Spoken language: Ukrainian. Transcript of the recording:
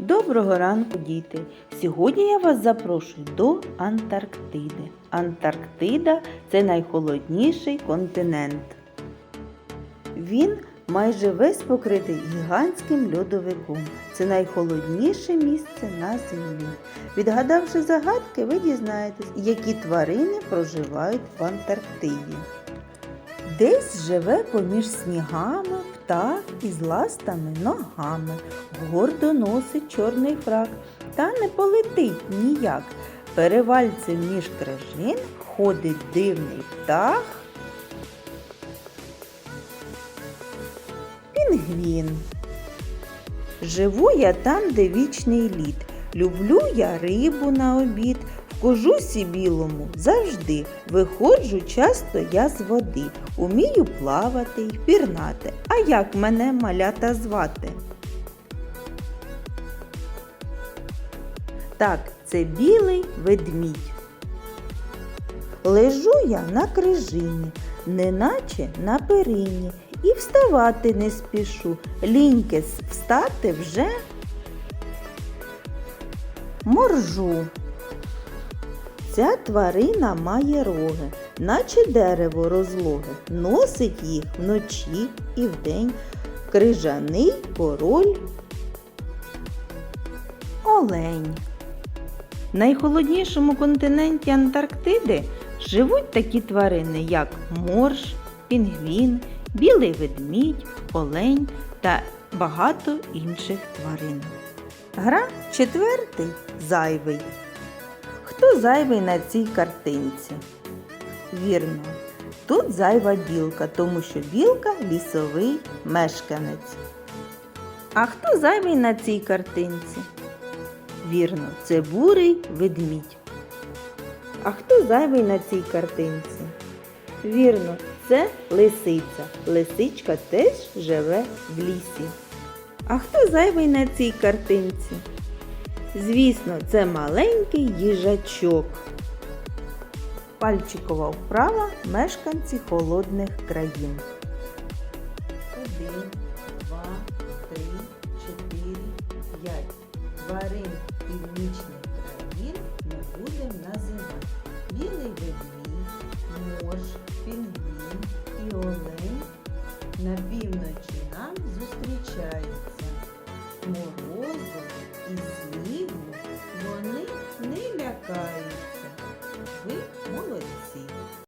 Доброго ранку, діти! Сьогодні я вас запрошую до Антарктиди. Антарктида це найхолодніший континент. Він майже весь покритий гігантським льодовиком. Це найхолодніше місце на землі. Відгадавши загадки, ви дізнаєтесь, які тварини проживають в Антарктиді. Десь живе поміж снігами птах із ластами ногами, гордо носить чорний фрак, та не полетить ніяк. Перевальцем між крижин ходить дивний птах. Пінгвін. Живу я там, де вічний лід. Люблю я рибу на обід. Кожусі білому завжди виходжу часто я з води. Умію плавати й пірнати. А як мене малята звати? Так, це білий ведмідь. Лежу я на крижині, неначе на перині, і вставати не спішу. Ліньки встати вже моржу. Ця тварина має роги, наче дерево розлоге, носить їх вночі і вдень. Крижаний король. Олень. Найхолоднішому континенті Антарктиди живуть такі тварини, як морж, пінгвін, білий ведмідь, олень та багато інших тварин. Гра четвертий зайвий. Хто зайвий на цій картинці? Вірно, тут зайва білка, тому що білка лісовий мешканець. А хто зайвий на цій картинці? Вірно, це бурий ведмідь. А хто зайвий на цій картинці? Вірно, це лисиця. Лисичка теж живе в лісі. А хто зайвий на цій картинці? Звісно, це маленький їжачок. Пальчикова вправа мешканці холодних країн. Один, два, три, чотири, п'ять. Тварин північних країн ми будемо називати. Білий ведмідь, морж, пінгвін і олень на півночі морозу і зливу вони не лякають.